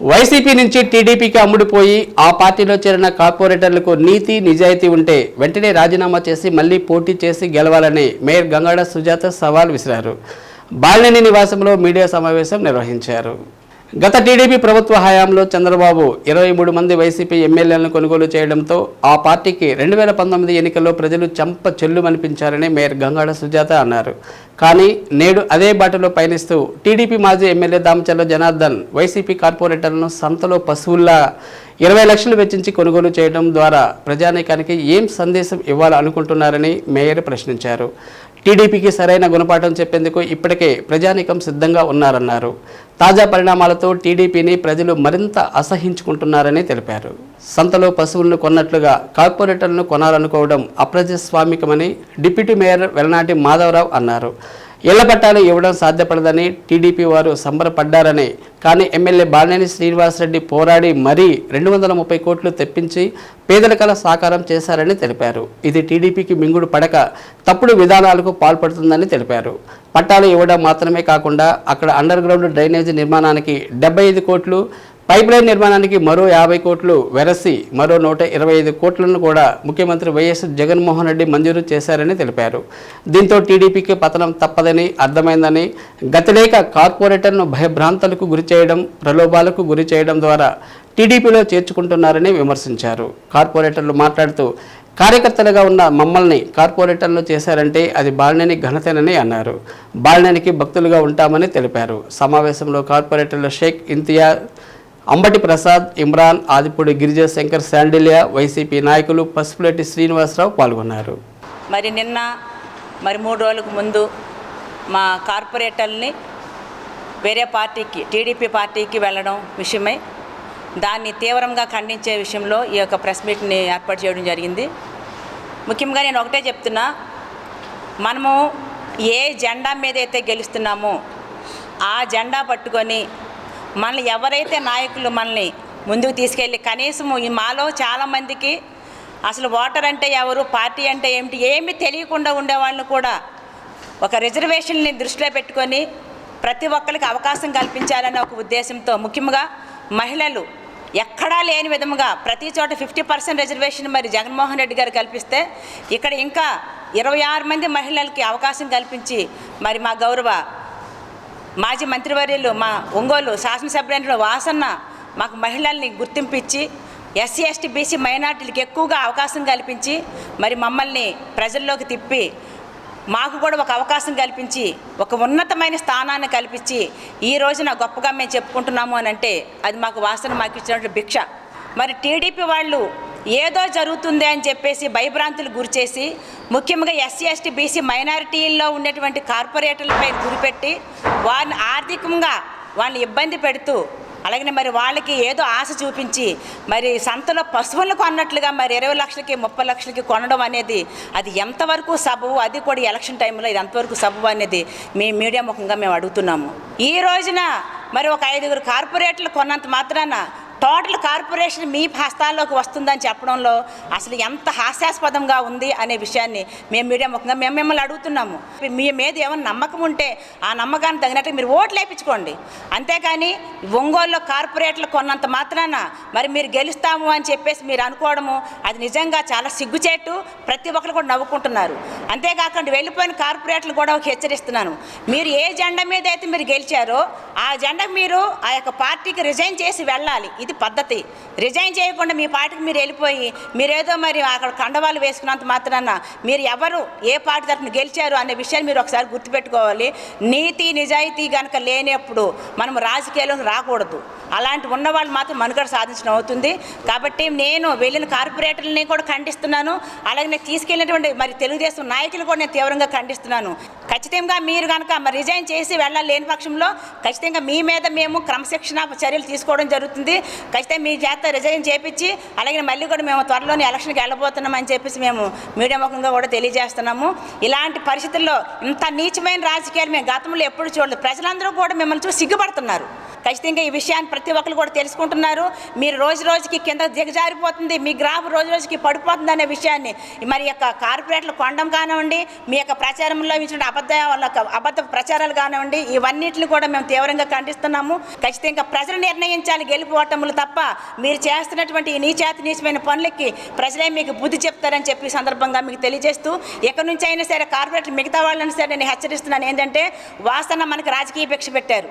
YCP నుంచి టీడీపీకి అమ్ముడుపోయి ఆ పార్టీలో చేరిన కార్పొరేటర్లకు నీతి నిజాయితీ ఉంటే వెంటనే రాజీనామా చేసి మళ్ళీ పోటీ చేసి గెలవాలని మేయర్ గంగాడ సుజాత సవాల్ విసిరారు. బాలినేని నివాసంలో మీడియా సమావేశం నిర్వహించారు. గత టీడీపీ ప్రభుత్వ హయాంలో చంద్రబాబు ఇరవై మూడు మంది వైసీపీ ఎమ్మెల్యేలను కొనుగోలు చేయడంతో ఆ పార్టీకి రెండు వేల పంతొమ్మిది ఎన్నికల్లో ప్రజలు చంప చెల్లుమనిపించారని మేయర్ గంగాడ సుజాత అన్నారు. కానీ నేడు అదే బాటలో పయనిస్తూ టీడీపీ మాజీ ఎమ్మెల్యే దామచర్ల జనార్దన్ వైసీపీ కార్పొరేటర్లను సంతలో పశువుల్లా ఇరవై లక్షలు వెచ్చించి కొనుగోలు చేయడం ద్వారా ప్రజానీకానికి ఏం సందేశం ఇవ్వాలనుకుంటున్నారని మేయర్ ప్రశ్నించారు. టీడీపీకి సరైన గుణపాఠం చెప్పేందుకు ఇప్పటికే ప్రజానీకం సిద్ధంగా ఉన్నారన్నారు. తాజా పరిణామాలతో టీడీపీని ప్రజలు మరింత అసహించుకుంటున్నారని తెలిపారు. సంతలో పశువులను కొన్నట్లుగా కార్పొరేటర్లను కొనాలనుకోవడం అప్రజాస్వామికమని డిప్యూటీ మేయర్ వెలనాటి మాధవరావు అన్నారు. ఇళ్ళ పట్టాలు ఇవ్వడం సాధ్యపడదని టీడీపీ వారు సంబరపడ్డారని. కానీ ఎమ్మెల్యే బాలినేని శ్రీనివాసరెడ్డి పోరాడి మరీ రెండు వందల ముప్పై కోట్లు తెప్పించి పేదరికాల సాకారం చేశారని తెలిపారు. ఇది టీడీపీకి మింగుడు పడక తప్పుడు విధానాలకు పాల్పడుతుందని తెలిపారు. పట్టాలు ఇవ్వడం మాత్రమే కాకుండా అక్కడ అండర్ గ్రౌండ్ డ్రైనేజీ నిర్మాణానికి డెబ్బై ఐదు కోట్లు పైప్ లైన్ నిర్మాణానికి మరో యాభై కోట్లు వెరసి మరో నూట ఇరవై ఐదు కోట్లను కూడా ముఖ్యమంత్రి వైఎస్ జగన్మోహన్ రెడ్డి మంజూరు చేశారని తెలిపారు. దీంతో టీడీపీకి పతనం తప్పదని అర్థమైందని గతిలేక కార్పొరేటర్ను భయభ్రాంతలకు గురి చేయడం ప్రలోభాలకు గురి చేయడం ద్వారా టీడీపీలో చేర్చుకుంటున్నారని విమర్శించారు. కార్పొరేటర్లు మాట్లాడుతూ కార్యకర్తలుగా ఉన్న మమ్మల్ని కార్పొరేటర్లు చేశారంటే అది బాలినేని ఘనతేనని అన్నారు. బాలినేనికి భక్తులుగా ఉంటామని తెలిపారు. సమావేశంలో కార్పొరేటర్లు షేక్ ఇంతియాజ్ అంబటి ప్రసాద్ ఇమ్రాన్ ఆదిపూడి గిరిజ శంకర్ శాండిలియా వైసీపీ నాయకులు పసుపులెట్టి శ్రీనివాసరావు పాల్గొన్నారు. మరి నిన్న మరి మూడు రోజులకు ముందు మా కార్పొరేటర్ని వేరే పార్టీకి టీడీపీ పార్టీకి వెళ్ళడం విషయమై. దాన్ని తీవ్రంగా ఖండించే విషయంలో ఈ యొక్క ప్రెస్ మీట్ని ఏర్పాటు చేయడం జరిగింది. ముఖ్యంగా నేను ఒకటే చెప్తున్నా మనము ఏ జెండా మీద అయితే గెలుస్తున్నామో ఆ జెండా పట్టుకొని మనల్ని ఎవరైతే నాయకులు మనల్ని ముందుకు తీసుకెళ్ళి కనీసం ఈ మాలో చాలామందికి అసలు ఓటర్ అంటే ఎవరు పార్టీ అంటే ఏమిటి ఏమి తెలియకుండా ఉండేవాళ్ళని కూడా ఒక రిజర్వేషన్ని దృష్టిలో పెట్టుకొని ప్రతి ఒక్కరికి అవకాశం కల్పించాలనే ఒక ఉద్దేశంతో ముఖ్యంగా మహిళలు ఎక్కడా లేని విధముగా ప్రతి చోట ఫిఫ్టీ పర్సెంట్ రిజర్వేషన్ మరి జగన్మోహన్ రెడ్డి గారు కల్పిస్తే ఇక్కడ ఇంకా ఇరవై ఆరు మంది మహిళలకి అవకాశం కల్పించి మరి మా గౌరవ మాజీ మంత్రివర్యులు మా ఒంగోలు శాసనసభ్యులు వాసన్న మాకు మహిళల్ని గుర్తింపిచ్చి ఎస్సీ ఎస్టీ బీసీ మైనార్టీలకు ఎక్కువగా అవకాశం కల్పించి మరి మమ్మల్ని ప్రజల్లోకి తిప్పి మాకు కూడా ఒక అవకాశం కల్పించి ఒక ఉన్నతమైన స్థానాన్ని కల్పించి ఈ రోజున గొప్పగా మేము చెప్పుకుంటున్నాము అని అంటే అది మాకు వాసన మాకు ఇచ్చినటువంటి భిక్ష. మరి టీడీపీ వాళ్ళు ఏదో జరుగుతుంది అని చెప్పేసి భయభ్రాంతులు గురిచేసి ముఖ్యంగా ఎస్సీ ఎస్టీ బీసీ మైనారిటీల్లో ఉండేటువంటి కార్పొరేటర్లపై గురిపెట్టి వారిని ఆర్థికంగా వాళ్ళని ఇబ్బంది పెడుతూ అలాగే మరి వాళ్ళకి ఏదో ఆశ చూపించి మరి సంతలో పశువులను కొన్నట్లుగా మరి ఇరవై లక్షలకి ముప్పై లక్షలకి కొనడం అనేది అది ఎంతవరకు సబబు? అది కూడా ఎలక్షన్ టైంలో ఇది ఎంతవరకు సబబు అనేది మీ మీడియా ముఖంగా మేము అడుగుతున్నాము. ఈ రోజున మరి ఒక ఐదుగురు కార్పొరేట్లు కొన్నంత మాత్రాన టోటల్ కార్పొరేషన్ మీ హస్తాల్లోకి వస్తుందని చెప్పడంలో అసలు ఎంత హాస్యాస్పదంగా ఉంది అనే విషయాన్ని మేము మీడియా ముఖంగా మేము మిమ్మల్ని అడుగుతున్నాము. మీ మీద ఏమైనా నమ్మకం ఉంటే ఆ నమ్మకాన్ని తగినట్టు మీరు ఓట్లు వేయించుకోండి. అంతేకాని ఒంగోలులో కార్పొరేట్లు కొన్నంత మాత్రాన మరి మీరు గెలుస్తాము అని చెప్పేసి మీరు అనుకోవడము అది నిజంగా చాలా సిగ్గుచేటు ప్రతి ఒక్కరు కూడా నవ్వుకుంటున్నారు. అంతేకాకుండా వెళ్ళిపోయిన కార్పొరేట్లు కూడా ఒక హెచ్చరిస్తున్నాను. మీరు ఏ జెండా మీద అయితే మీరు గెలిచారో ఆ జెండా మీరు ఆ యొక్క పార్టీకి రిజైన్ చేసి వెళ్ళాలి. ఇది పద్ధతి. రిజైన్ చేయకుండా మీ పార్టీకి మీరు వెళ్ళిపోయి మీరేదో మరి అక్కడ కండవాళ్ళు వేసుకున్నంత మాత్రాన మీరు ఎవరు ఏ పార్టీ తరఫున గెలిచారు అనే విషయాన్ని మీరు ఒకసారి గుర్తుపెట్టుకోవాలి. నీతి నిజాయితీ కనుక లేనప్పుడు మనం రాజకీయాల్లో రాకూడదు. అలాంటి ఉన్నవాళ్ళు మాత్రం మనుగడ సాధించడం అవుతుంది. కాబట్టి నేను వెళ్ళిన కార్పొరేటర్లని కూడా ఖండిస్తున్నాను. అలాగే నేను తీసుకెళ్ళినటువంటి మరి తెలుగుదేశం నాయకులు కూడా నేను తీవ్రంగా ఖండిస్తున్నాను. ఖచ్చితంగా మీరు కనుక మరి రిజైన్ చేసి వెళ్ళాలి లేని పక్షంలో ఖచ్చితంగా మీ మీద మేము క్రమశిక్షణ చర్యలు తీసుకోవడం జరుగుతుంది. ఖచ్చితంగా మీ చేత రిజైన్ చేపించి అలాగే మళ్ళీ కూడా మేము త్వరలోనే ఎలక్షన్కి వెళ్ళబోతున్నామని చెప్పేసి మేము మీడియా ముఖంగా కూడా తెలియజేస్తున్నాము. ఇలాంటి పరిస్థితుల్లో ఇంత నీచమైన రాజకీయాలు మేము గతంలో ఎప్పుడు చూడలేదు. ప్రజలందరూ కూడా మిమ్మల్ని చూసి సిగ్గుపడుతున్నారు. ఖచ్చితంగా ఈ విషయాన్ని ప్రతి ఒక్కరు కూడా తెలుసుకుంటున్నారు. మీరు రోజు రోజుకి కింద దిగజారిపోతుంది మీ గ్రాఫ్ రోజు రోజుకి పడిపోతుంది అనే విషయాన్ని. మరి యొక్క కార్పొరేట్లు కొండం కానివ్వండి మీ యొక్క ప్రచారంలో ఇచ్చిన అబద్ధ అబద్ధ ప్రచారాలు కానివ్వండి ఇవన్నిటిని కూడా మేము తీవ్రంగా ఖండిస్తున్నాము. ఖచ్చితంగా ప్రజలు నిర్ణయించాలి గెలిపోవటములు తప్ప మీరు చేస్తున్నటువంటి ఈ నీచాతి నీచమైన పనులకి ప్రజలే మీకు బుద్ధి చెప్తారని చెప్పి సందర్భంగా మీకు తెలియజేస్తూ ఎక్కడి నుంచి అయినా సరే కార్పొరేట్లు మిగతా వాళ్ళని సరే నేను హెచ్చరిస్తున్నాను. ఏంటంటే వాసన మనకి రాజకీయ భిక్ష పెట్టారు.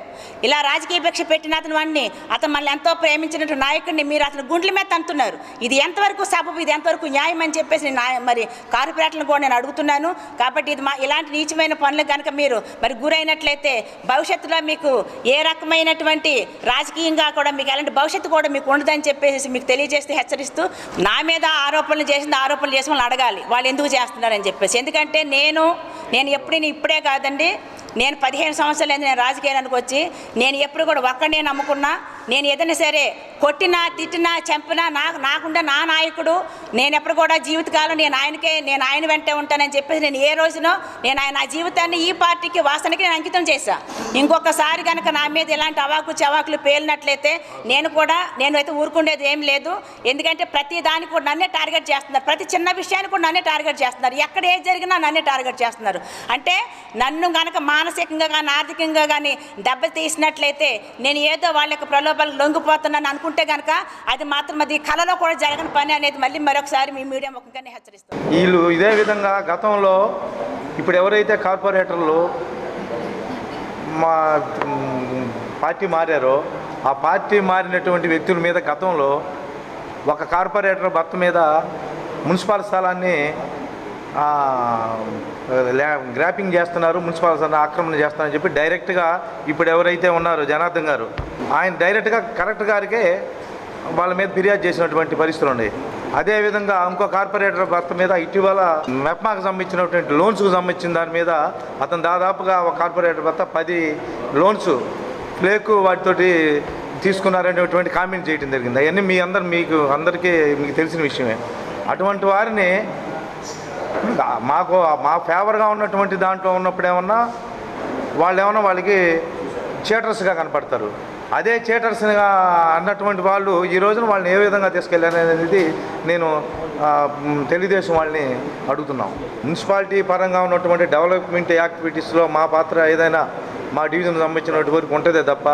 ఇలా రాజకీయ భిక్ష పెట్టిన అతను వాడిని అతను మనల్ని ఎంతో ప్రేమించినట్టు నాయకుడిని మీరు అతను గుండ్ల మీద తంతున్నారు. ఇది ఎంతవరకు సబబు ఇది ఎంతవరకు న్యాయం అని చెప్పేసి నేను నా- మరి కార్పొరేట్లను కూడా నేను అడుగుతున్నాను. కాబట్టి ఇది మా ఇలాంటి నీచమైన పనులు కనుక మీరు మరి గురైనట్లయితే భవిష్యత్తులో మీకు ఏ రకమైనటువంటి రాజకీయంగా కూడా మీకు ఎలాంటి భవిష్యత్తు కూడా మీకు ఉండదని చెప్పేసి మీకు తెలియజేస్తే హెచ్చరిస్తూ నా మీద ఆరోపణలు చేసింది ఆరోపణలు చేసిన వాళ్ళు అడగాలి. వాళ్ళు ఎందుకు చేస్తున్నారని చెప్పేసి. ఎందుకంటే నేను నేను ఎప్పుడు ఇప్పుడే కాదండి. నేను పదిహేను సంవత్సరాలు నేను రాజకీయానికి వచ్చి నేను ఎప్పుడు కూడా ఒక్కడే నమ్ముకున్నా నేను ఏదైనా సరే కొట్టినా తిట్టినా చంపినా నాకు నాకుండా నా నాయకుడు. నేను ఎప్పుడు కూడా జీవితకాలం నేను ఆయనకే నేను ఆయన వెంటే ఉంటానని చెప్పేసి నేను ఏ రోజునో నేను ఆయన నా జీవితాన్ని ఈ పార్టీకి వాసనకి నేను అంకితం చేశాను ఇంకొకసారి కనుక నా మీద ఇలాంటి అవాకు చవాకులు పేలినట్లయితే నేను కూడా నేను అయితే ఊరుకుండేది ఏం లేదు. ఎందుకంటే ప్రతి దానికి కూడా నన్నే టార్గెట్ చేస్తున్నారు. ప్రతి చిన్న విషయాన్ని కూడా నన్నే టార్గెట్ చేస్తున్నారు. ఎక్కడ ఏది జరిగినా నన్నే టార్గెట్ చేస్తున్నారు. అంటే నన్ను కనుక మానసికంగా కానీ ఆర్థికంగా కానీ దెబ్బ తీసినట్లయితే నేను ఏదో వాళ్ళ యొక్క ప్రలోభాలకు లొంగిపోతున్నాను అనుకుంటే కనుక అది మాత్రం అది కళలో కూడా జరగని పని అనేది మళ్ళీ మరొకసారి మీ మీడియా ముఖంగానే హెచ్చరిస్తాం. వీళ్ళు ఇదే విధంగా గతంలో ఇప్పుడు ఎవరైతే కార్పొరేటర్లు మా పార్టీ మారారో ఆ పార్టీ మారినటువంటి వ్యక్తుల మీద గతంలో ఒక కార్పొరేటర్ భర్త మీద మున్సిపల్ స్థలాన్ని గ్రాపింగ్ చేస్తున్నారు మున్సిపాలిటీ ఆక్రమణ చేస్తున్నారని చెప్పి డైరెక్ట్గా ఇప్పుడు ఎవరైతే ఉన్నారో జనార్దన్ గారు ఆయన డైరెక్ట్గా కలెక్టర్ గారికే వాళ్ళ మీద ఫిర్యాదు చేసినటువంటి పరిస్థితులు ఉన్నాయి. అదేవిధంగా ఇంకో కార్పొరేటర్ భర్త మీద ఇటీవల మెప్మాకు సంబంధించినటువంటి లోన్స్కు సంబంధించిన దాని మీద అతను దాదాపుగా ఒక కార్పొరేటర్ భర్త పది లోన్స్ ఫ్లేక్ వాటితోటి తీసుకున్నారనేటువంటి కామెంట్ చేయడం జరిగింది. అవన్నీ మీ అందరు మీకు అందరికీ మీకు తెలిసిన విషయమే. అటువంటి వారిని మాకు మా ఫేవర్గా ఉన్నటువంటి దాంట్లో ఉన్నప్పుడు ఏమన్నా వాళ్ళు ఏమన్నా వాళ్ళకి చీటర్స్గా కనపడతారు. అదే చీటర్స్గా అన్నటువంటి వాళ్ళు ఈ రోజున వాళ్ళని ఏ విధంగా తీసుకెళ్ళారు అనేది నేను తెలుగుదేశం వాళ్ళని అడుగుతున్నాం. మున్సిపాలిటీ పరంగా ఉన్నటువంటి డెవలప్మెంట్ యాక్టివిటీస్లో మా పాత్ర ఏదైనా మా డివిజన్ సంబంధించినటువంటి వరకు ఉంటుందే తప్ప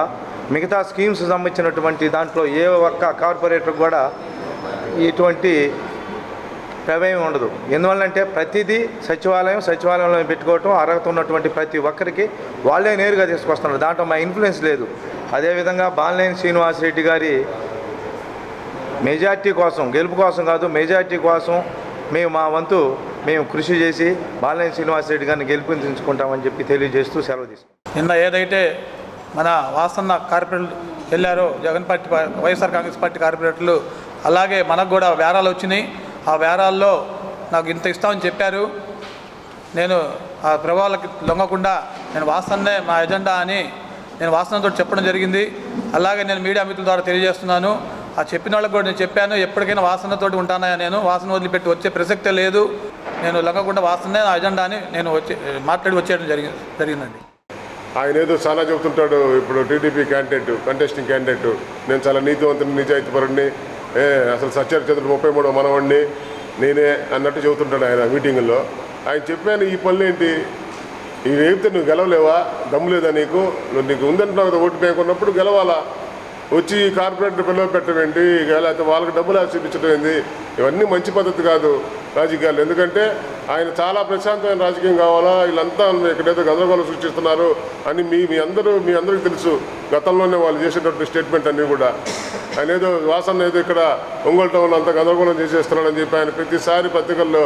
మిగతా స్కీమ్స్ సంబంధించినటువంటి దాంట్లో ఏ ఒక్క కార్పొరేటర్ కూడా ఇటువంటి ప్రమేయం ఉండదు. ఎందువల్లంటే ప్రతిదీ సచివాలయం సచివాలయంలో పెట్టుకోవటం అర్హత ఉన్నటువంటి ప్రతి ఒక్కరికి వాళ్ళే నేరుగా తీసుకొస్తున్నారు. దాంట్లో మా ఇన్ఫ్లుయెన్స్ లేదు. అదేవిధంగా బాలినేని శ్రీనివాసరెడ్డి గారి మెజార్టీ కోసం గెలుపు కోసం కాదు మెజార్టీ కోసం మేము మా వంతు మేము కృషి చేసి బాలినేని శ్రీనివాసరెడ్డి గారిని గెలిపించుకుంటామని చెప్పి తెలియజేస్తూ సెలవు తీసుకుంటాం నిన్న ఏదైతే మన వాసన్న కార్పొరేట్ వెళ్ళారో Jagan party YSR Congress party కార్పొరేటర్లు అలాగే మనకు కూడా వేరాలు వచ్చినాయి. ఆ వేరాల్లో నాకు ఇంత ఇస్తామని చెప్పారు. నేను ఆ ప్రభావాలకి లొంగకుండా నేను వాసన్నే మా ఎజెండా అని నేను వాసనతో చెప్పడం జరిగింది. అలాగే నేను మీడియా మిత్రుల ద్వారా తెలియజేస్తున్నాను. ఆ చెప్పిన వాళ్ళకి కూడా నేను చెప్పాను ఎప్పటికైనా వాసనతోటి ఉంటానా నేను? వాసన వదిలిపెట్టి వచ్చే ప్రసక్తే లేదు. నేను లొంగకుండా వాసనే నా ఎజెండా అని నేను వచ్చి మాట్లాడి వచ్చేయడం జరిగింది జరిగిందండి. ఆయన ఏదో చాలా చెబుతుంటాడు ఇప్పుడు టీడీపీ క్యాండిడేట్ కంటెస్టింగ్ క్యాండిడేట్ నేను చాలా నీతివంతుని నిజాయితీపరుడిని ఏ అసలు సత్యారి చంద్రుడు ముప్పై మూడో మనవాడిని నేనే అన్నట్టు చెబుతుంటాడు ఆయన మీటింగుల్లో. ఆయన చెప్పాను ఈ పనులు ఏంటి? ఇవి వేపితే నువ్వు గెలవలేవా? దమ్ము లేదా నీకు? నువ్వు నీకు ఉందంటున్నావు కదా ఓటు పేకున్నప్పుడు గెలవాలా? వచ్చి కార్పొరేటర్ పిల్లలు పెట్టడం ఏంటి? లేకపోతే వాళ్ళకి డబ్బులు ఆశ చూపించడం ఏంది? ఇవన్నీ మంచి పద్ధతి కాదు. రాజకీయాలు. ఎందుకంటే ఆయన చాలా ప్రశాంతమైన రాజకీయం కావాలా? వీళ్ళంతా ఎక్కడైతే గందరగోళం సృష్టిస్తున్నారు అని మీ మీ అందరూ మీ అందరికీ తెలుసు. గతంలోనే వాళ్ళు చేసేటటువంటి స్టేట్మెంట్ అన్నీ కూడా. ఆయన ఏదో వాసన ఏదో ఇక్కడ ఒంగోలు టౌన్ అంతా గందరగోళం చేసేస్తున్నాడని చెప్పి ఆయన ప్రతిసారి పత్రికల్లో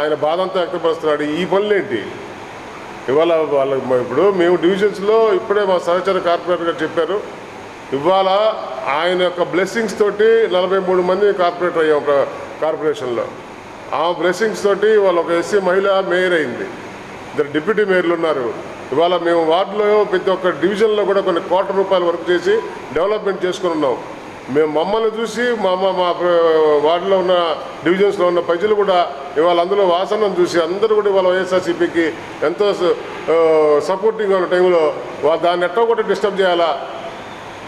ఆయన బాధ అంతా వ్యక్తపరుస్తున్నాడు. ఈ పనులేంటి? ఇవాళ వాళ్ళ ఇప్పుడు మేము డివిజన్స్లో ఇప్పుడే మా సహచర కార్పొరేటర్ గారు చెప్పారు. ఇవాళ ఆయన యొక్క బ్లెస్సింగ్స్ తోటి నలభై మూడు మంది కార్పొరేటర్ అయ్యాం కార్పొరేషన్లో. ఆ బ్లెస్సింగ్స్ తోటి వాళ్ళు ఒక ఎస్సీ మహిళ మేయర్ అయింది. ఇద్దరు డిప్యూటీ మేయర్లు ఉన్నారు. ఇవాళ మేము వార్డులో ప్రతి ఒక్క డివిజన్లో కూడా కొన్ని కోట్ల రూపాయలు వర్క్ చేసి డెవలప్మెంట్ చేసుకుని ఉన్నాం. మేము మమ్మల్ని చూసి మా మా మా వార్డులో ఉన్న డివిజన్స్లో ఉన్న ప్రజలు కూడా ఇవాళ అందులో వాసనను చూసి అందరూ కూడా ఇవాళ వైఎస్ఆర్సీపీకి ఎంతో సపోర్టింగ్గా ఉన్న టైంలో దాన్ని ఎట్టో కూడా డిస్టర్బ్ చేయాలా?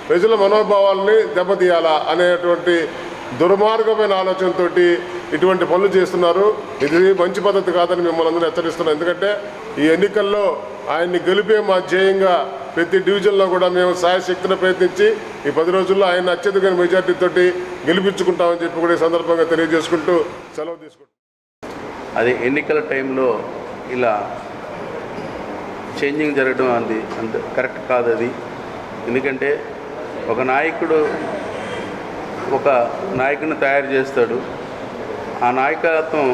ప్రజల మనోభావాల్ని దెబ్బతీయాలా? అనేటువంటి దుర్మార్గమైన ఆలోచనతోటి ఇటువంటి పనులు చేస్తున్నారు. ఇది మంచి పద్ధతి కాదని మిమ్మల్ని అందరూ హెచ్చరిస్తున్నాం ఎందుకంటే ఈ ఎన్నికల్లో ఆయన్ని గెలిపే మా ధ్యేయంగా ప్రతి డివిజన్లో కూడా మేము సాయశక్తిని ప్రయత్నించి ఈ పది రోజుల్లో ఆయన అత్యధిక మెజార్టీతోటి గెలిపించుకుంటామని చెప్పి కూడా ఈ సందర్భంగా తెలియజేసుకుంటూ సెలవు తీసుకుంటాం అది ఎన్నికల టైంలో ఇలా చేంజింగ్ జరగడం అది. అంత కరెక్ట్ కాదు అది. ఎందుకంటే ఒక నాయకుడు ఒక నాయకుని తయారు చేస్తాడు. ఆ నాయకత్వం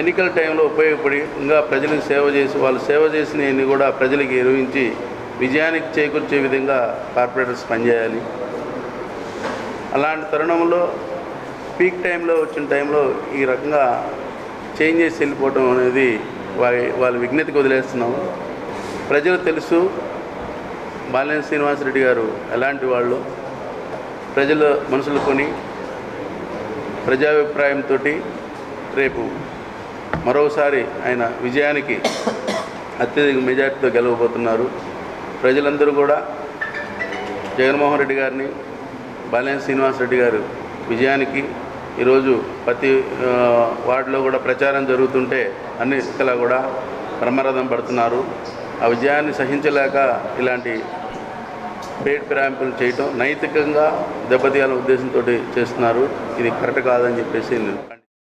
ఎన్నికల టైంలో ఉపయోగపడి ఇంకా ప్రజలకు సేవ చేసి వాళ్ళు సేవ చేసినవన్నీ కూడా ప్రజలకు ఎరువించి విజయానికి చేకూర్చే విధంగా కార్పొరేటర్స్ పనిచేయాలి. అలాంటి తరుణంలో పీక్ టైంలో వచ్చిన టైంలో ఈ రకంగా చేంజ్ చేసి వెళ్ళిపోవడం అనేది వారి వాళ్ళ విజ్ఞతకు వదిలేస్తున్నాం ప్రజలు తెలుసు బాలినేని శ్రీనివాసరెడ్డి గారు ఎలాంటి వాళ్ళు. ప్రజల మనసులు కొని ప్రజాభిప్రాయంతో రేపు మరోసారి ఆయన విజయానికి అత్యధిక మెజార్టీతో గెలవబోతున్నారు. ప్రజలందరూ కూడా జగన్మోహన్ రెడ్డి గారిని బాలినేని శ్రీనివాసరెడ్డి గారు విజయానికి ఈరోజు ప్రతి వార్డులో కూడా ప్రచారం జరుగుతుంటే అన్ని దిక్కులా కూడా బ్రహ్మరథం పడుతున్నారు. ఆ విజయాన్ని సహించలేక ఇలాంటి పేడ్ ప్రాంపులు చేయటం నైతికంగా దెబ్బతీయాలనే ఉద్దేశంతో చేస్తున్నారు. ఇది కరెక్ట్ కాదని చెప్పేసి నేను